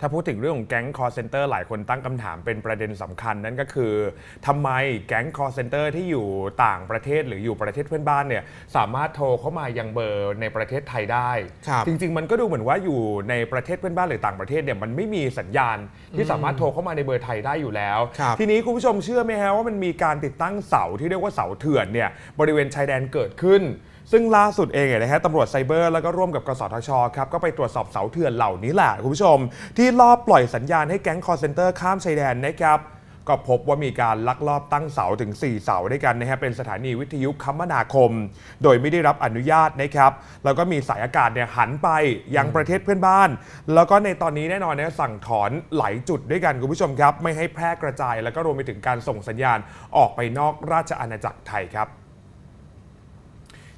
ถ้าพูดถึงเรื่องของแก๊ง call center หลายคนตั้งคำถามเป็นประเด็นสำคัญนั่นก็คือทำไมแก๊ง call center ที่อยู่ต่างประเทศหรืออยู่ประเทศเพื่อนบ้านเนี่ยสามารถโทรเข้ามายังเบอร์ในประเทศไทยได้ครับจริง ๆ มันก็ดูเหมือนว่าอยู่ในประเทศเพื่อนบ้านหรือต่างประเทศเนี่ยมันไม่มีสัญญาณที่สามารถโทรเข้ามาในเบอร์ไทยได้อยู่แล้วครับทีนี้คุณผู้ชมเชื่อไหมฮะว่ามันมีการติดตั้งเสาที่เรียกว่าเสาเถื่อนเนี่ยบริเวณชายแดนเกิดขึ้น ซึ่งล่าสุดเองเนี่ยนะฮะตำรวจไซเบอร์แล้วก็ร่วมกับกสทชครับก็ไปตรวจสอบเสาเถื่อนเหล่านี้แหละคุณผู้ชม ที่ลอบปล่อยสัญญาณให้แก๊งคอร์เซนเตอร์ข้ามชายแดนนะครับก็พบว่ามีการลักลอบตั้งเสาถึง 4 เสาด้วยกันนะฮะเป็นสถานีวิทยุคมนาคม โดยไม่ได้รับอนุญาตนะครับ แล้วก็มีสายอากาศเนี่ยหันไปยังประเทศเพื่อนบ้าน แล้วก็ในตอนนี้แน่นอนนะสั่งถอนหลายจุดด้วยกันคุณผู้ชมครับ ไม่ให้แพร่กระจาย แล้วก็รวมไปถึงการส่งสัญญาณออกไปนอกราชอาณาจักรไทยครับ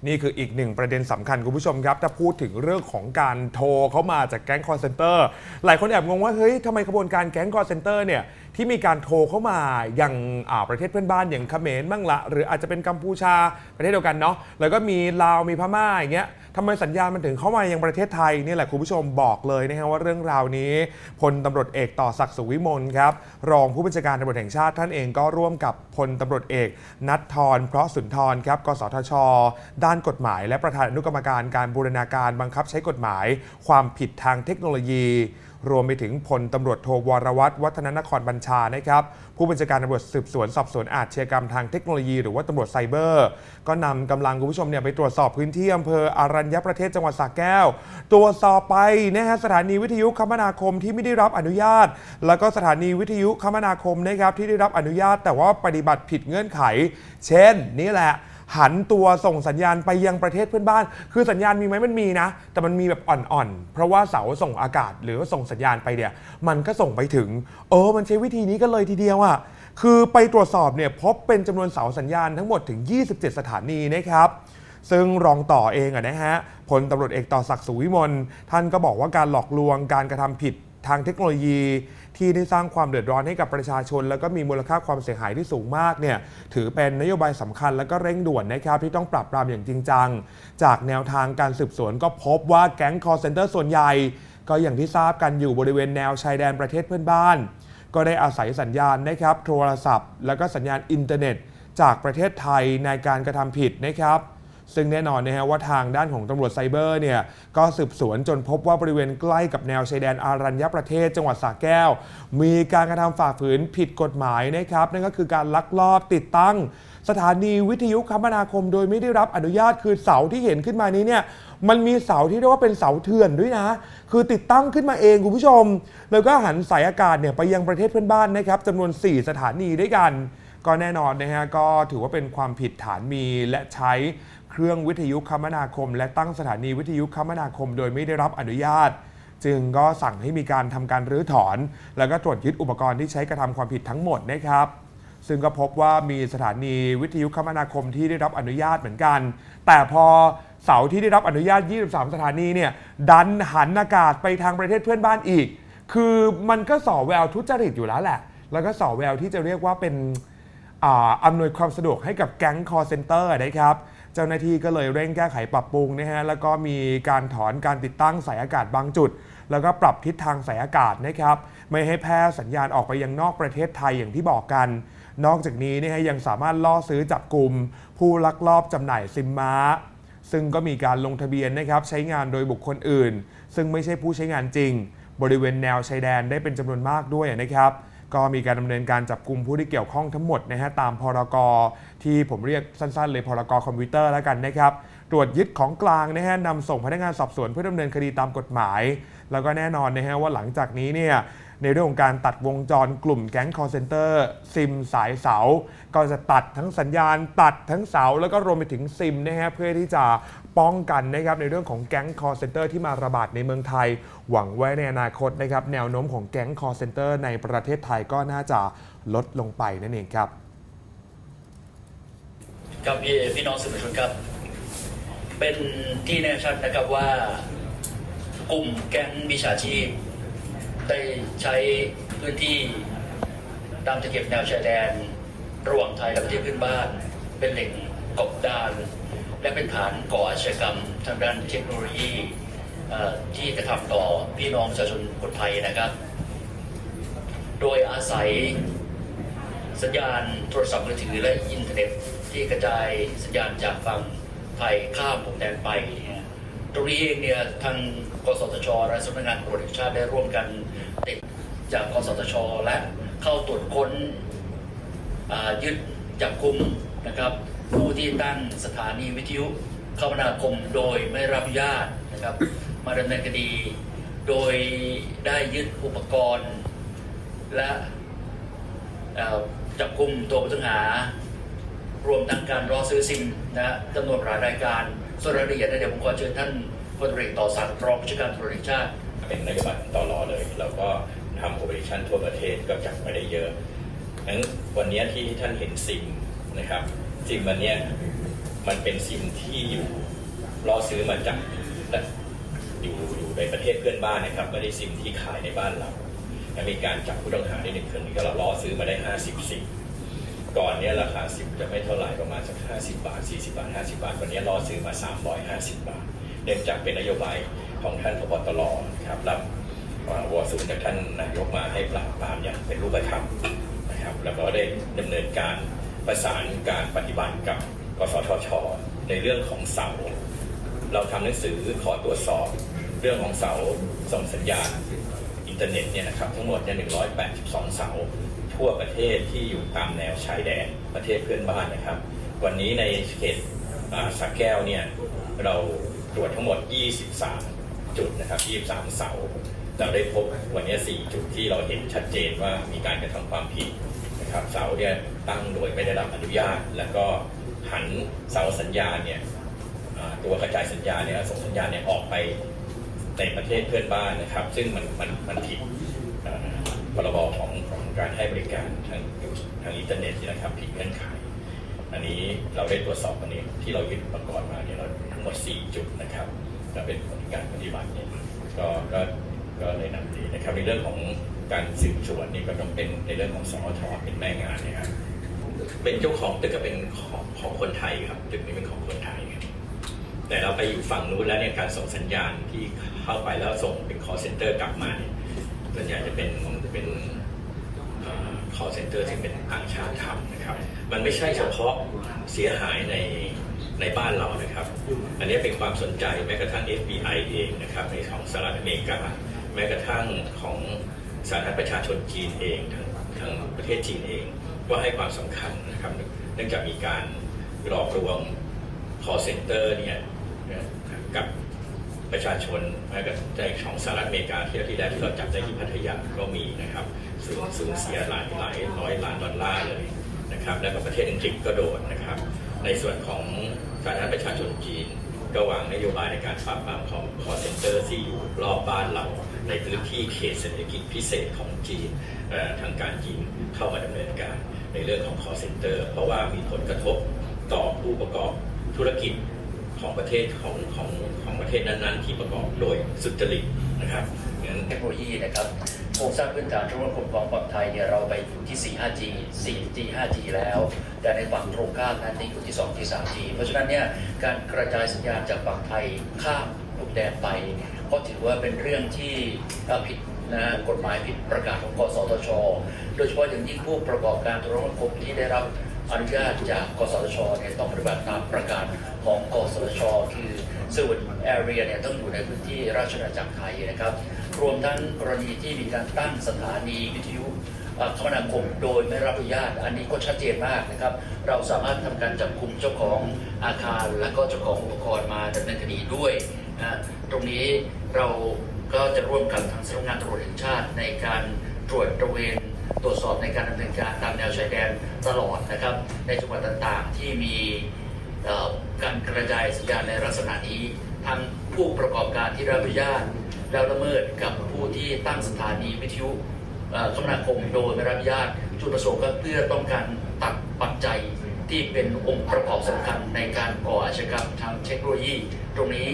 นี่คืออีกหนึ่งประเด็นสำคัญคุณผู้ชมครับ ถ้าพูดถึงเรื่องของการโทรเข้ามาจากแก๊งคอร์เซนเตอร์หลายคนแอบงงว่าเฮ้ยทำไมขบวนการแก๊งคอร์เซนเตอร์เนี่ย ที่มีการโทรเข้ามาอย่างอ่าประเทศเพื่อนบ้านอย่างเขมรบ้างละหรืออาจจะเป็นกัมพูชาประเทศเดียวกันเนาะแล้วก็มีลาวมีพม่าอย่างเงี้ยทำไมสัญญาณมันถึงเข้ามายังประเทศไทยนี่แหละคุณผู้ชมบอกเลยนะฮะว่าเรื่องราวนี้พลตำรวจเอกต่อศักดิ์สุวิมลครับรองผู้บัญชาการตำรวจแห่งชาติท่านเองก็ร่วมกับพลตำรวจเอกนัททรเพราะสุนทรครับกสทช ด้านกฎหมาย และประธานอนุกรรมการการบูรณาการบังคับใช้กฎหมาย ความผิดทางเทคโนโลยี รวมไปถึงพลตำรวจโทวรวัตรวัฒนนครบัญชานะครับผู้บัญชาการตำรวจสืบสวนสอบสวนอาชญากรรมทางเทคโนโลยี หรือว่าตำรวจไซเบอร์ ก็นำกำลังคุณผู้ชมเนี่ยไปตรวจสอบพื้นที่อำเภออารัญญประเทศจังหวัดสระแก้ว ตรวจสอบไปนะฮะสถานีวิทยุคมนาคมที่ไม่ได้รับอนุญาต แล้วก็สถานีวิทยุคมนาคมนะครับที่ได้รับอนุญาต แต่ว่าปฏิบัติผิดเงื่อนไข เช่น นี่แหละ หันตัวส่งสัญญาณไปยังประเทศเพื่อนบ้าน คือสัญญาณมีไหมมันมีนะ แต่มันมีแบบอ่อนๆ เพราะว่าเสาส่งอากาศหรือว่าส่งสัญญาณไปเนี่ย มันก็ส่งไปถึง เออ มันใช้วิธีนี้กันเลยทีเดียวอะ่ะ คือไปตรวจสอบเนี่ยพบเป็นจำนวนเสาสัญญาณทั้งหมดถึง 27 สถานีนะครับซึ่งรองต่อเองอะนะฮะพลตำรวจเอกต่อศักดิ์สุวิมลท่านก็บอกว่าการหลอกลวงการกระทำผิด ทางเทคโนโลยีที่ได้สร้างความเดือดร้อนให้กับประชาชน แล้วก็มีมูลค่าความเสียหายที่สูงมากเนี่ยถือเป็นนโยบายสำคัญและก็เร่งด่วนนะครับที่ต้องปรับปรามอย่างจริงจัง จากแนวทางการสืบสวนก็พบว่าแก๊งคอร์เซนเตอร์ส่วนใหญ่ ก็อย่างที่ทราบกันอยู่บริเวณแนวชายแดนประเทศเพื่อนบ้าน ก็ได้อาศัยสัญญาณนะครับโทรศัพท์ แล้วก็สัญญาณอินเทอร์เน็ต จากประเทศไทยในการกระทำผิดนะครับ ซึ่งแน่นอนนะฮะว่าทางด้านของตำรวจไซเบอร์เนี่ยก็สืบสวนจนพบว่าบริเวณใกล้กับแนวชายแดนอารัญญประเทศจังหวัดสระแก้ว มีการกระทำฝ่าฝืนผิดกฎหมายนะครับนั่นก็คือการลักลอบติดตั้ง สถานีวิทยุคมนาคม โดยไม่ได้รับอนุญาตคือเสาที่เห็นขึ้นมานี้เนี่ยมันมีเสาที่เรียกว่าเป็นเสาเถื่อนด้วยนะ คือติดตั้งขึ้นมาเองคุณผู้ชม แล้วก็หันสายอากาศเนี่ยไปยังประเทศเพื่อนบ้านนะครับจำนวน 4 สถานีด้วยกัน ก็แน่นอนนะฮะก็ถือว่าเป็นความผิดฐานมีและใช้ เครื่องวิทยุคมนาคม และตั้งสถานีวิทยุคมนาคม โดยไม่ได้รับอนุญาต จึงก็สั่งให้มีการทำการรื้อถอน แล้วก็ตรวจยึดอุปกรณ์ที่ใช้กระทำความผิดทั้งหมดนะครับซึ่งก็พบว่ามีสถานีวิทยุคมนาคมที่ได้รับอนุญาตเหมือนกัน แต่พอเสาที่ได้รับอนุญาต 23 สถานีเนี่ยดันหันอากาศไปทางประเทศเพื่อนบ้านอีก คือมันก็ส่อแววทุจริตอยู่แล้วแหละ แล้วก็ส่อแววที่จะเรียกว่าเป็นอ่าอำนวยความสะดวกให้กับแก๊งคอร์เซนเตอร์นะครับ เจ้าหน้าที่ก็เลยเร่งแก้ไขปรับปรุงนะฮะแล้วก็มีการถอนการติดตั้งสายอากาศบางจุด แล้วก็ปรับทิศทางสายอากาศนะครับไม่ให้แพร่สัญญาณออกไปยังนอกประเทศไทยอย่างที่บอกกัน นอกจากนี้นะฮะยังสามารถล่อซื้อจับกลุ่มผู้ลักลอบจำหน่ายซิมม้าซึ่งก็มีการลงทะเบียนนะครับใช้งานโดยบุคคลอื่น ซึ่งไม่ใช่ผู้ใช้งานจริง บริเวณแนวชายแดนได้เป็นจำนวนมากด้วยนะครับ ก็มีการดำเนินการจับกลุ่มผู้ที่เกี่ยวข้องทั้งหมดนะฮะตามพรกที่ผมเรียกสั้นๆ เลยพรกคอมพิวเตอร์แล้วกันนะครับ ตรวจยึดของกลางนะฮะนำส่งพนักงานสอบสวนเพื่อดำเนินคดีตามกฎหมาย แล้วก็แน่นอนนะฮะว่าหลังจากนี้เนี่ย ในเรื่องของการตัดวงจรกลุ่มแก๊งคอร์เซนเตอร์ซิมสายเสา ก็จะตัดทั้งสัญญาณ ตัดทั้งเสา แล้วก็รวมไปถึงซิมนะฮะเพื่อที่จะป้องกันนะครับในเรื่องของแก๊งคอร์เซนเตอร์ที่มาระบาดในเมืองไทย หวังไว้ในอนาคตนะครับแนวโน้มของแก๊งคอร์เซนเตอร์ในประเทศไทยก็น่าจะลดลงไปนั่นเองครับครับพี่พี่น้องสื่อมวลชนครับ เป็นที่แน่ชัดนะครับว่ากลุ่มแก๊งมิจฉาชีพ ได้ใช้พื้นที่ตามตะเข็บแนวชายแดน ระหว่างไทยและประเทศเพื่อนบ้าน เป็นแหล่งกบดาน และเป็นฐานก่ออาชญากรรม ทางด้านเทคโนโลยีที่กระทำต่อพี่น้องประชาชนคนไทยนะครับ โดยอาศัยสัญญาณโทรศัพท์มือถือและอินเทอร์เน็ตที่กระจายสัญญาณจากฝั่งไทยข้ามพรมแดนไป ตรงนี้เองเนี่ยทางกสทช และสำนักงานตำรวจแห่งชาติได้ร่วมกันติดจากกสทช และเข้าตรวจค้นยึดจับกุมนะครับ ผู้ที่ตั้งสถานีวิทยุคมนาคมโดยไม่รับอนุญาตนะครับ มาดำเนินคดี โดยได้ยึดอุปกรณ์ และจับกุมตัวผู้ต้องหา รวมทั้งการรอซื้อซิมนะจำนวนหลายรายการ ส่วนรายละเอียดนะเดี๋ยวผมขอเชิญท่านพลตรีต่อสักรองผู้จัดการตำรวจแห่งชาติ เป็นนโยบายของตลอเลยแล้วก็ทำโอเปอเรชั่นทั่วประเทศก็จับมาได้เยอะงั้นวันนี้ที่ท่านเห็นซิมนะครับซิมวันนี้มันเป็นซิมที่อยู่รอซื้อมาจากอยู่อยู่ในประเทศเพื่อนบ้านนะครับไม่ได้ซิมที่ขายในบ้านเราและมีการจับผู้ต้องหาได้หนึ่งคนนี้ก็เราล่อซื้อมาได้ 50ซิม ก่อนเนี้ยราคาซิมจะไม่เท่าไหร่ประมาณสัก50บาท40บาท50บาท วันนี้ล่อซื้อมา350บาท เนื่องจากเป็นนโยบายของท่านพบตรครับรับวอสูนจากท่านนายกมาให้ปราบปรามอย่างเป็นรูปธรรมนะครับ แล้วก็ได้ดำเนินการประสานการปฏิบัติกับกสทช ในเรื่องของเสา เราทำหนังสือขอตรวจสอบเรื่องของเสาส่งสัญญาณอินเทอร์เน็ตเนี่ยนะครับทั้งหมดเนี่ย182 เสา ทั่วประเทศที่อยู่ตามแนวชายแดนประเทศเพื่อนบ้านนะครับ วันนี้ในเขตสักแก้วเนี่ยเราตรวจทั้งหมด 23 จุดนะครับ 23 เสาเราได้พบวันนี้ 4 จุดที่เราเห็นชัดเจนว่ามีการกระทำความผิดนะครับเสาเนี่ยตั้งโดยไม่ได้รับอนุญาต แล้วก็หันเสาสัญญาณเนี่ยตัวกระจายสัญญาณเนี่ยส่งสัญญาณเนี่ยออกไปในประเทศเพื่อนบ้านนะครับ ซึ่งมันมันมันผิดพรบของ การให้บริการทางทางอินเทอร์เน็ตนะครับผิดเงื่อนไข อันนี้เราได้ตรวจสอบวันนี้ที่เรายึดอุปกรณ์มาเนี่ยเราทั้งหมด 4 จุดนะครับก็เป็นผลการปฏิบัติเนี่ยก็ก็ก็เลยนำดีนะครับในเรื่องของการสืบสวนนี่ก็ต้องเป็นในเรื่องของสอทเป็นแม่งานนะครับเป็นเจ้าของตึกก็เป็นของของคนไทยครับตึกนี้เป็นของคนไทยครับแต่เราไปอยู่ฝั่งนู้นแล้วเนี่ยการส่งสัญญาณที่เข้าไปแล้วส่งเป็น call center กลับมาเนี่ยส่วนใหญ่จะเป็นจะเป็น call center ที่เป็นต่างชาติทำนะครับ มันไม่ใช่เฉพาะเสียหายในในบ้านเรานะครับ อันนี้เป็นความสนใจแม้กระทั่ง FBI เองนะครับในของสหรัฐอเมริกา แม้กระทั่งของสาธารณประชาชนจีนเองทางทางประเทศจีนเองก็ให้ความสำคัญนะครับ เนื่องจากมีการหลอกลวง call center เนี่ยกับ ประชาชนแม้กระทั่งของสหรัฐอเมริกาที่ที่แรกที่เราจับได้ที่พัทยาก็มีนะครับสูญสูญเสียหลายหลายร้อยล้านดอลลาร์เลยนะครับแล้วก็ประเทศอังกฤษก็โดนนะครับ ในส่วนของสาธารณประชาชนจีน ก็วางนโยบายในการปราบปรามของคอเซ็นเตอร์ที่อยู่รอบบ้านเราในพื้นที่เขตเศรษฐกิจพิเศษของจีนทางการจีนเข้ามาดำเนินการในเรื่องของคอเซ็นเตอร์เพราะว่ามีผลกระทบต่อผู้ประกอบธุรกิจ ของประเทศของของของประเทศนั้นๆ ที่ประกอบโดยสุจริตนะครับเทคโนโลยีนะครับโครงสร้างพื้นฐานธุรกิจของฝั่งไทยเนี่ยเราไปอยู่ที่ 4 5G 4G 5G แล้ว แต่ในฝั่งตรงข้ามนั้นนี่อยู่ที่ 2G 3G เพราะฉะนั้นเนี่ยการกระจายสัญญาณจากฝั่งไทยข้ามพรมแดนไปก็ถือว่าเป็นเรื่องที่ผิดนะฮะกฎหมายผิดประกาศของกสทช โดยเฉพาะอย่างยิ่งผู้ประกอบการโทรคมที่ได้รับอนุญาตจากกสทชเนี่ยต้องปฏิบัติตามประกาศ ของกสชคือส่วนแอเรียเนี่ยต้องอยู่ในพื้นที่ราชอาณาจักรไทยนะครับ รวมทั้งกรณีที่มีการตั้งสถานีวิทยุคมนาคมโดยไม่รับอนุญาต อันนี้ก็ชัดเจนมากนะครับ เราสามารถทำการจับกุมเจ้าของอาคาร และก็เจ้าของอุปกรณ์มาดำเนินคดีด้วยนะตรงนี้เราก็จะร่วมกับทางสำนักงานตำรวจแห่งชาติในการตรวจตระเวนตรวจสอบในการดำเนินการตามแนวชายแดนตลอดนะครับ ในจังหวัดต่างๆที่มี การกระจายสัญญาณในลักษณะนี้ทั้งผู้ประกอบการที่รับอนุญาตแล้วละเมิดกับผู้ที่ตั้งสถานีวิทยุคมนาคมโดยไม่รับอนุญาตจุดประสงค์ก็เพื่อต้องการตัดปัจจัยที่เป็นองค์ประกอบสำคัญในการก่ออาชญากรรมทางเทคโนโลยี ตรงนี้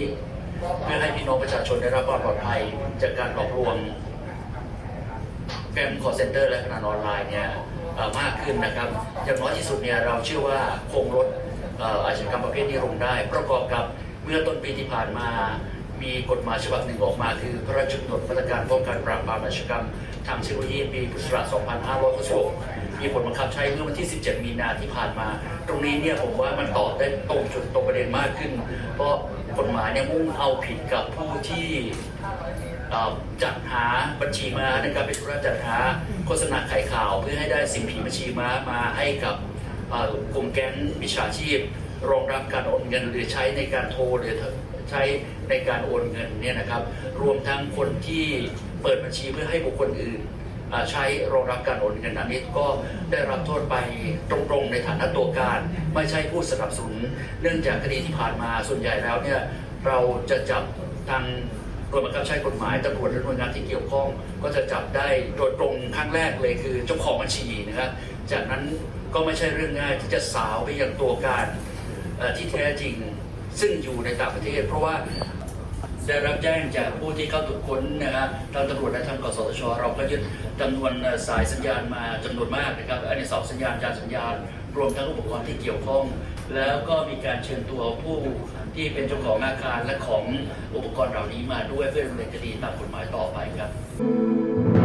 เพื่อให้พี่น้องประชาชนได้รับความปลอดภัยจากการหลอกลวงแกมคอร์เซนเตอร์และพนันออนไลน์เนี่ยมากขึ้นนะครับอย่างน้อยที่สุดเนี่ยเราเชื่อว่าคงลด อาชญากรรมประเภทนี้ลงได้ ประกอบกับเมื่อต้นปีที่ผ่านมามีกฎหมายฉบับหนึ่งออกมา คือพระราชกำหนดมาตรการป้องกันปราบปรามอาชญากรรมทางเทคโนโลยีปีพุทธศักราช2566มีผลบังคับใช้เมื่อวันที่ 17 มีนาที่ผ่านมา ตรงนี้เนี่ยผมว่ามันตอบได้ตรงจุดตรงประเด็นมากขึ้น เพราะกฎหมายเนี่ยมุ่งเอาผิดกับผู้ที่จัดหาบัญชีม้านะครับเป็นธุระจัดหาโฆษณาขายข่าว เพื่อให้ได้สิ่งผีบัญชีม้ามาให้กับ กลุ่มแก๊งมิจฉาชีพ รองรับการโอนเงินหรือใช้ในการโทรหรือใช้ในการโอนเงินเนี่ยนะครับ รวมทั้งคนที่เปิดบัญชีเพื่อให้บุคคลอื่นใช้รองรับการโอนเงินอันนี้ก็ได้รับโทษไปตรงๆ ในฐานะตัวการ ไม่ใช่ผู้สนับสนุน เนื่องจากคดีที่ผ่านมาส่วนใหญ่แล้วเนี่ยเราจะจับทางโดยบังคับใช้กฎหมายตำรวจและหน่วยงานที่เกี่ยวข้อง ก็จะจับได้โดยตรงครั้งแรกเลยคือเจ้าของบัญชีนะครับจากนั้น ก็ไม่ใช่เรื่องง่ายที่จะสาวไปยังตัวการที่แท้จริงซึ่งอยู่ในต่างประเทศ เพราะว่าได้รับแจ้งจากผู้ที่เข้าตรวจค้นนะครับทางตำรวจและทางกสทช เราก็ยึดจำนวนสายสัญญาณมาจำนวนมากนะครับอันนี้สองสัญญาณจานสัญญาณ รวมทั้งอุปกรณ์ที่เกี่ยวข้อง แล้วก็มีการเชิญตัวผู้ที่เป็นเจ้าของอาคารและของอุปกรณ์เหล่านี้มาด้วยเพื่อดำเนินคดีตามกฎหมายต่อไปครับ